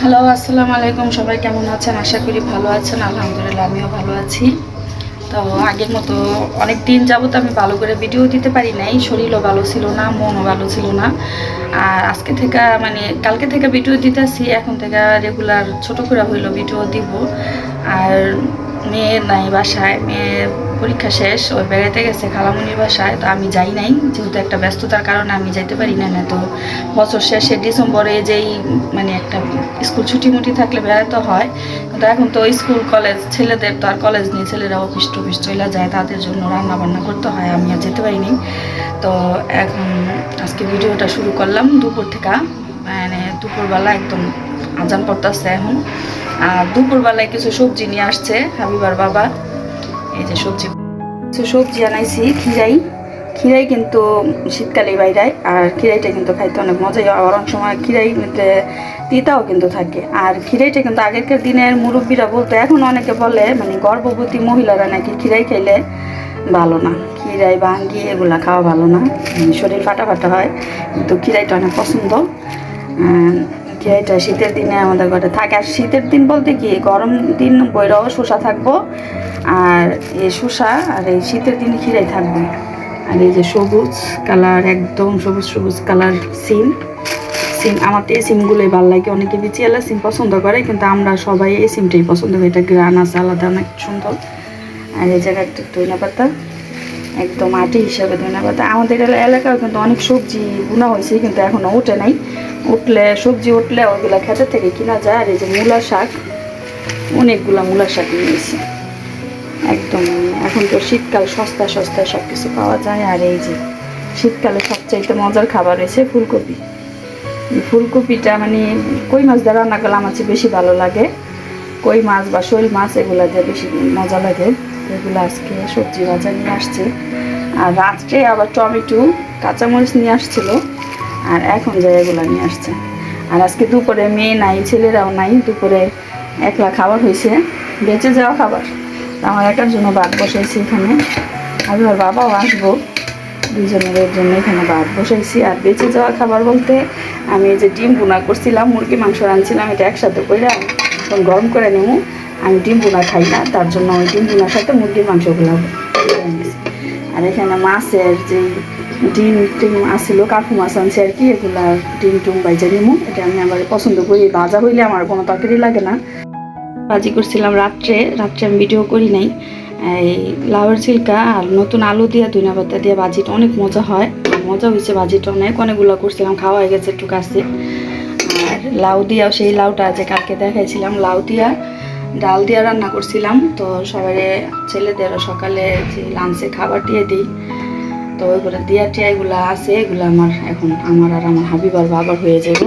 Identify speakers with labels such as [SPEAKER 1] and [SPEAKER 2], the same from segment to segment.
[SPEAKER 1] Hello আসসালামু আলাইকুম। সবাই কেমন আছেন? আশা করি ভালো আছেন। আলহামদুলিল্লাহ, আমিও ভালো আছি। তো আগের মতো অনেক দিন যাবত আমি ভালো করে ভিডিও দিতে পারি নাই। শরীরও ভালো ছিল না, মনও ভালো ছিল না। আর আজকে থেকে মানে কালকে থেকে ভিডিও দিতেছি। এখন থেকে রেগুলার ছোট করে হইল ভিডিও দিব। আর মেয়ে নাই বাসায়। মেয়ে পরীক্ষা শেষ, ওই বেড়াতে গেছে খালামুনির বাসায়, তো আমি যাই নাই, যেহেতু একটা ব্যস্ততার কারণে আমি যাইতে পারি না না তো বছর শেষে ডিসেম্বরে যেই মানে একটা স্কুল ছুটি মুটি থাকলে বেড়াতে হয়, কিন্তু এখন তো স্কুল, কলেজ, ছেলেদের তো আর কলেজ নেই, ছেলেরা অফিস টফিস চলে যায়, তাদের জন্য রান্না বান্না করতে হয়, আমি আর যেতে পারিনি। তো এখন আজকে ভিডিওটা শুরু করলাম দুপুর থেকে মানে দুপুরবেলা একদম আজান পড়তেছে এখন, আর দুপুরবেলায় কিছু সবজি নিয়ে আসছে হাবিবার বাবা। এই যে সবজি। সবজি আনাইছি খিরাই খিরাই কিন্তু শীতকালে বাইরায় আর খিরাইটা কিন্তু খাইতে অনেক মজাই হয়। অনেক সময় খিরাই তিতাও কিন্তু থাকে। আর খিরাইটা কিন্তু আগেকার দিনের মুরব্বীরা বলতো, এখন অনেকে বলে মানে গর্ভবতী মহিলারা নাকি খিরাই খাইলে ভালো না। খিরাই ভাঙ্গি এগুলা খাওয়া ভালো না। শরীর ফাটা ফাটা হয়, কিন্তু খিরাইটা অনেক পছন্দ। খিরাইটা শীতের দিনে আমাদের ঘরে থাকে। আর শীতের দিন বলতে কি, গরম দিন বৈরাও শসা থাকব আর এই শসা আর এই শীতের দিনে খিরাই থাকবে। আর এই যে সবুজ কালার, একদম সবুজ সবুজ কালার সিম সিম, আমার তো এই সিমগুলোই ভালো লাগে। অনেকে বিচিয়ালা সিম পছন্দ করে, কিন্তু আমরা সবাই এই সিমটাই পছন্দ করি। এটা গ্রান আছে, আলাদা, অনেক সুন্দর। আর এই জায়গায় একটু ধনিয়া পাতা একদম আটি হিসাবে ধনিয়া পাতা আমাদের এলা- এলাকায় কিন্তু অনেক সবজি বোনা হয়েছে, কিন্তু এখনও উঠে নাই। উঠলে, সবজি উঠলে ওইগুলা খেতে থেকে কিনা যায়। আর এই যে মূলা শাক, অনেকগুলা মূলা শাক নিয়েছি একদম। এখন তো শীতকাল সস্তা সস্তায় সব কিছু পাওয়া যায়। আর এই যে শীতকালে সবচাইতে মজার খাবার হয়েছে ফুলকপি। ফুলকপিটা মানে কই মাছ দিয়ে রান্না করলে আমার চেয়ে বেশি ভালো লাগে? কই মাছ বা শৈল মাছ, এগুলা দিয়ে বেশি মজা লাগে। এগুলো আজকে সবজি ভাজা নিয়ে আসছে। আর রাত্রে আবার টমেটো, কাঁচামরিচ নিয়ে আসছিল। আর এখন যায় এগুলো নিয়ে আসছে। আর আজকে দুপুরে মেয়ে নাই, ছেলেরাও নাই। দুপুরে একলা খাবার হয়েছে বেঁচে যাওয়া খাবার। একার জন্য ভাত বসাইছি এখানে। আর ওর বাবাও আসব। দুজনের জন্য এখানে ভাত বসাইছি। আর বেঁচে যাওয়া খাবার বলতে আমি যে ডিম বোনা করছিলাম, মুরগি, মাংস রাঁধছিলাম, এটা একসাথে করে এখন গরম করে নেব। আমি ডিম বোনা খাই না, তার জন্য ওই ডিম বোনার সাথে মুরগির মাংসগুলো আর এখানে মাছের যে ডিম টিম আসছিল কাকু মাছ আনছে আর কি, এগুলা ডিম টুম বাইজা নিমু। এটা আমি আবার পছন্দ করি, ভাজা হইলে আমার কোনো তরকারি লাগে না। ভাজি করছিলাম রাত্রে রাত্রে আমি ভিডিও করি নাই। এই লাউয়ের ছিলকা আর নতুন আলু দিয়ে ধনিয়া পাতা দিয়ে ভাজিটা অনেক মজা হয়। মজা হয়েছে ভাজিটা অনেক, অনেকগুলো করছিলাম, খাওয়া হয়ে গেছে একটু কাছে। আর লাউ দিয়াও সেই লাউটা যে কালকে দেখাইছিলাম, লাউ দিয়া ডাল দিয়া রান্না করছিলাম। তো সবাই ছেলেদেরও সকালে যে লাঞ্চে খাবার দিয়ে দিই, তো ওইগুলো দিয়া টিয়া এগুলো আছে, এগুলো আমার এখন, আমার আর আমার হাবিবার বাবার হয়ে যাবে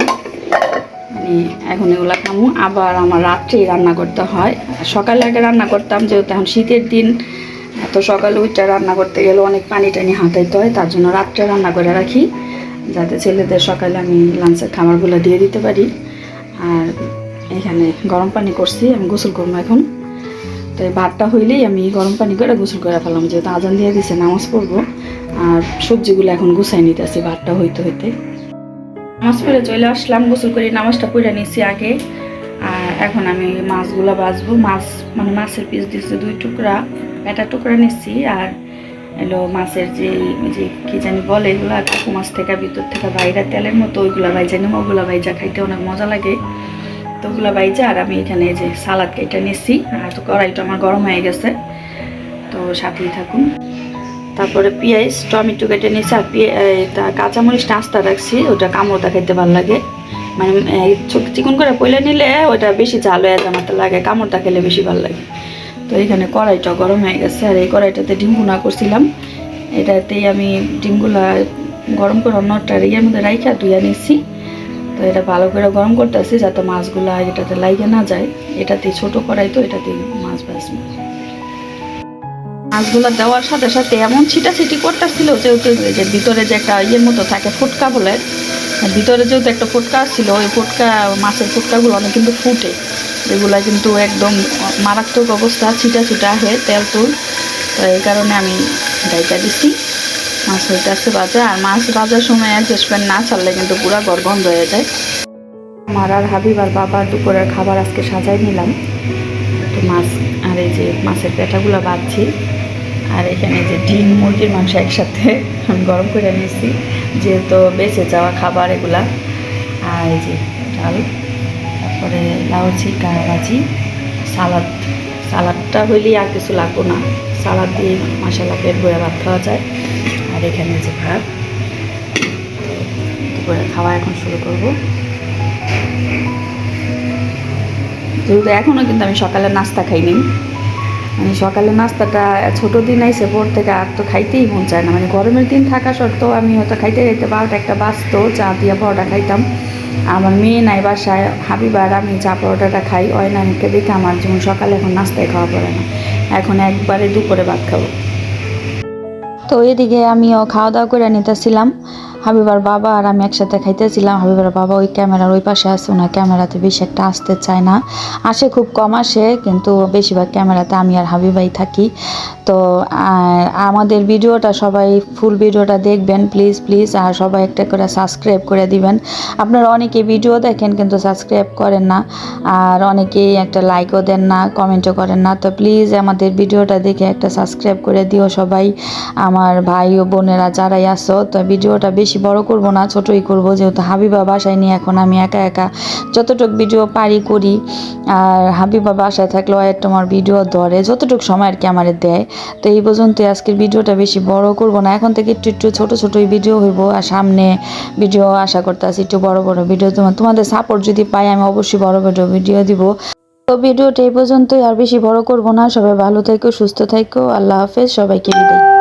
[SPEAKER 1] মানে এখন এগুলো খামু। আবার আমার রাত্রেই রান্না করতে হয়। সকালে আগে রান্না করতাম, যেহেতু এখন শীতের দিন, এত সকালে ওইটা রান্না করতে গেলে অনেক পানি টানি হাতাইতে হয়, তার জন্য রাত্রে রান্না করে রাখি, যাতে ছেলেদের সকালে আমি লাঞ্চের খাবারগুলো দিয়ে দিতে পারি। আর এখানে গরম পানি করছি, আমি গোসল করব এখন। তো এই ভাতটা হইলেই আমি গরম পানি করে গোসল করে ফেলাম, যেহেতু আজান দিয়ে দিছে, নামাজ পড়ব। আর সবজিগুলো এখন গুছাই নিতেছি ভাতটা হইতে হইতে। নামাজ পড়ে চলে আসলাম, গোসল করে নামাজটা পড়ে নিয়েছি আগে। আর এখন আমি মাছগুলো ভাজবো। মাছ মানে মাছের পিস দিচ্ছে দুই টুকরা, একটা টুকরা নিচ্ছি আর এলো মাছের যে যে কি জানি বলে এগুলো, কাকু মাছ থেকে ভিতর থেকে বাইরে তেলের মতো ওইগুলো বাইজা নেব ওগুলো বাইজা খাইতে অনেক মজা লাগে। তো ওগুলো বাইজা আর আমি এখানে যে সালাদ কেটে নিচ্ছি আর তো কড়াইটা আমার গরম হয়ে গেছে। তো সাথেই থাকুন। তারপরে পেঁয়াজ, টমেটো কেটে নিয়েছি আর তা কাঁচামরিচটা আস্তা রাখছি, ওটা কামড় দেখাইতে ভালো লাগে। মানে চিকন করে পইলে নিলে ওটা বেশি ঝাল হয়ে জামাতে লাগে কামড় দেখাইলে বেশি ভালো লাগে। তো এখানে কড়াইটা গরম হয়ে গেছে, আর এই কড়াইটাতে ডিম ভুনা করছিলাম। এটাতেই আমি ডিমগুলা গরম করে অন্যটা ইয়ের মধ্যে রাইখা ধুইয়া নিচ্ছি তো এটা ভালো করে গরম করতেছি, যাতে মাছগুলা এটাতে লাইগে না যায়। এটাতে ছোট কড়াই তো এটাতে মাছ ভাজবো। মাছগুলো দেওয়ার সাথে সাথে এমন ছিটাছিটি করতেছিল যেহেতু যে ভিতরে যে একটা ইয়ের মতো থাকে ফুটকা বলে, ভিতরে যেহেতু একটা ফুটকা ছিল ওই ফুটকা, মাছের ফুটকাগুলো অনেক কিন্তু ফুটে। এগুলা কিন্তু একদম মারাত্মক অবস্থা ছিটা ছিটা আহে, তেল তুল। তো এই কারণে আমি ডাইকা দিছি। মাছ হইতে আসছে বাজা আর মাছ বাজার সময় অ্যাডজাস্টমেন্ট না ছাড়লে কিন্তু পুরা গড় বন্ধ হয়ে যায়। আমার আর হাবিব আর বাবার দুপুরের খাবার আজকে সাজাই নিলাম। তো মাছ, আর এই যে মাছের পেটাগুলো বাঁধছি আর এখানে যে ডিম, মুরগির মাংস একসাথে আমি গরম করে নিয়েছি, যেহেতু বেঁচে যাওয়া খাবার এগুলা। আর এই যে ডাল, তারপরে লাউ চিকা ভাজি সালাদ। সালাদটা হইলেই আর কিছু লাগবো না। সালাদ দিয়ে মশলা পেট ভরে ভাত খাওয়া যায়। আর এখানে যে ভাত দুপুরে খাওয়া এখন শুরু করব। যেহেতু এখনও কিন্তু আমি সকালে নাস্তা খাইনি। মানে সকালে নাস্তাটা ছোটো দিন আইসে ভোর থেকে আর তো খাইতেই মন চায় না। মানে গরমের দিন থাকা সত্ত্বেও আমি হয়তো খাইতে খাইতে বারোটা একটা বাঁচতো চা দিয়ে পরোটা খাইতাম। আমার মেয়ে নাই বাসায় হাবিবার আমি চা পরোটাটা খাই। অয়নাকে দেখে আমার যেমন সকালে এখন নাস্তায় খাওয়া পড়ে না। এখন একবারে দুপুরে ভাত খাব। তো এদিকে আমিও খাওয়া দাওয়া করে নিতেছিলাম। হাবিবার বাবা আর আমি একসাথে খাইতেছিলাম। হাবিবার বাবা ওই ক্যামেরার ওই পাশে আছে, ওনার ক্যামেরাতে বেশি একটা আসতে চায় না। আসে খুব কম আসে, কিন্তু বেশিরভাগ ক্যামেরাতে আমি আর হাবিবাই থাকি। তো আমাদের ভিডিওটা সবাই ফুল ভিডিওটা দেখবেন প্লিজ প্লিজ আর সবাই একটা করে সাবস্ক্রাইব করে দিবেন। আপনারা অনেকে ভিডিও দেখেন, কিন্তু সাবস্ক্রাইব করেন না। আর অনেকেই একটা লাইকও দেন না কমেন্টও করেন না। তো প্লিজ আমাদের ভিডিওটা দেখে একটা সাবস্ক্রাইব করে দিও সবাই। আমার ভাই ও বোনেরা যারাই আসো তো ভিডিওটা বেশি বড় করব না, ছোটই করব। যেহেতু হাবিবা বাসায় নিয়ে এখন আমি একা একা যতটুক ভিডিও পারি করি। আর হাবিবা বাসায় থাকলেও আর তোমার ভিডিও ধরে, যতটুকু সময় আর কি আমার দেয়। তো এই পর্যন্ত আজকের ভিডিওটা বেশি বড় করব না। এখন থেকে একটু একটু ছোট, ছোটই ভিডিও হইব। আর সামনে ভিডিও আশা করতেছি একটু বড় বড় ভিডিও তোমার তোমাদের সাপোর্ট যদি পাই, আমি অবশ্যই বড় বড় ভিডিও দিব। তো ভিডিওটা এই পর্যন্তই। আর বেশি বড় করব না। সবাই ভালো থেকো, সুস্থ থেকো। আল্লাহ হাফেজ। সবাইকে বিদায়।